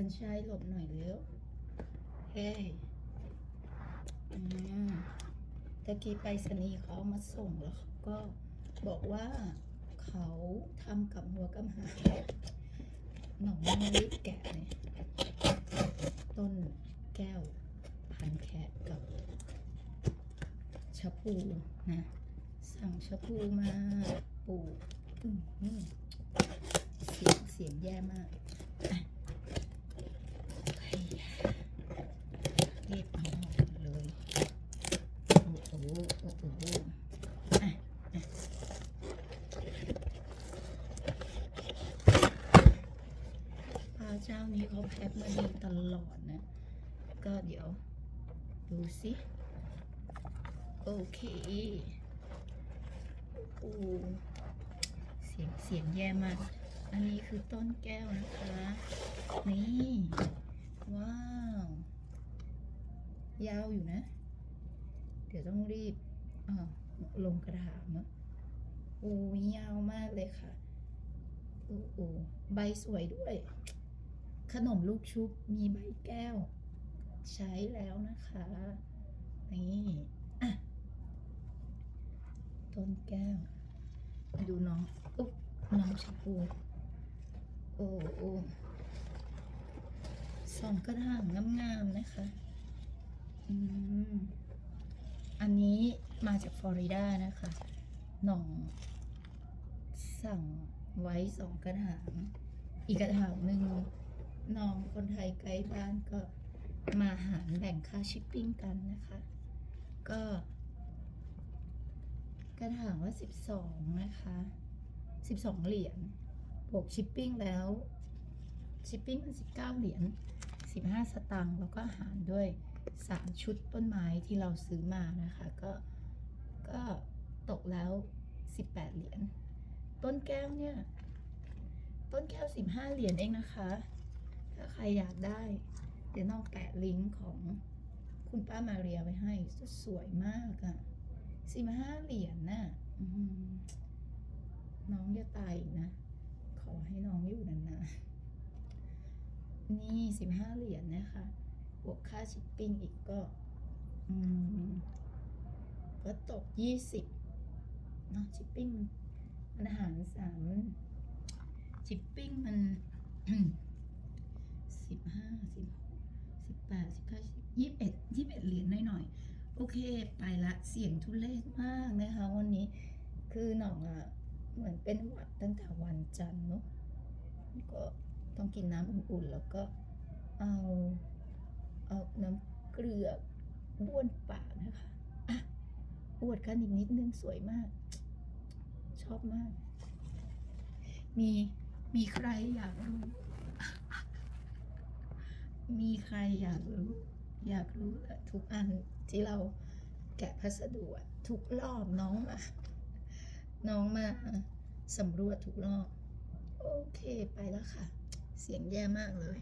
สัญชัยหลบหน่อยเร็วเฮ้ยตะกี้ไปสนีเขามาส่งแล้วเขาก็บอกว่าเขาทำกับหัวกับหางหน่องมะลิแกะเนี่ยต้นแก้วพันแคะกับชะพูนะสั่งชะพูมาปลูกเสียงเสียงแย่มากอะเฮ้ยรีบเอาออกเลย โอ้โหโอ้โหอะอะปลา เจ้านี้เขาแพ็คมาดีตลอดนะ ก็เดี๋ยว ดูสิโอเคโอ้เสียงเสียงแย่มาก อันนี้คือต้นแก้วนะคะ นี่ ว้าว ยาวอยู่นะ เดี๋ยวต้องรีบอ่าลงกระถางเนอะโอ้ยยาวมากเลยค่ะโอ้โอ้ใบสวยด้วย ขนมลูกชุบมีใบแก้ว ใช้แล้วนะคะ นี่อะต้นแก้ว ดูน้องอุ๊บน้องชมพูโอ้โอ้สองกระถางงามๆนะคะ อืม อันนี้มาจากฟลอริดานะคะ หน่อง สั่งไว้สองกระถาง อีกกระถางหนึ่ง ใกล้บ้านก็มาหารแบ่งค่าชิปปิ้งกันนะคะ ก็กระถางละสิบสองนะคะสิบสองเหรียญบวกชิปปิ้งแล้วชิปปิ้งมันสิบเก้าเหรียญสิบห้าสตางค์แล้วก็หารด้วยสามชุดต้นไม้ที่เราซื้อมานะคะ ก็ก็ตกแล้วสิบแปดเหรียญต้นแก้วเนี่ย ต้นแก้วสิบห้าเหรียญเองนะคะ ถ้าใครอยากได้ เดี๋ยวน้องแปะลิงก์ของคุณป้ามาเรียไว้ให้สวยมากอะ่ะสิบห้าเหรียญน่ะน้อหือน้องจะตายอีกนะ ขอให้น้องอยู่นานๆ นี่สิบห้าเหรียญนะคะ บวกค่าชิปปิ้งอีกก็ก็ตกยี่สิบเนาะชิปปิ้งมันอาหารสามชิปปิ้งมัน สิบห้าสิบหกสิบแปดสิบเก้ายี่สิบเอ็ดยี่สิบเอ็ดเหรียญหน่อยๆ โอ เคไปละเสียงทุเลศมากนะคะ วันนี้คือหน่องอะเหมือนเป็นหวัดตั้งแต่วันจันทร์เนาะก็ต้องกินน้ำอุ่นๆ แล้วก็เอาเอาน้ำเกลือบ้วนปากนะคะอะอวดกันอีกนิดนึงสวยมาก ชอบมาก มีมีใครอยากรู้ มีใครอยากรู้ อยากรู้ทุกอันที่เราแกะพัสดุทุกรอบน้องมาน้องมาสำรวจทุกรอบ โอเคไปแล้วค่ะ เสียงแย่มากเลย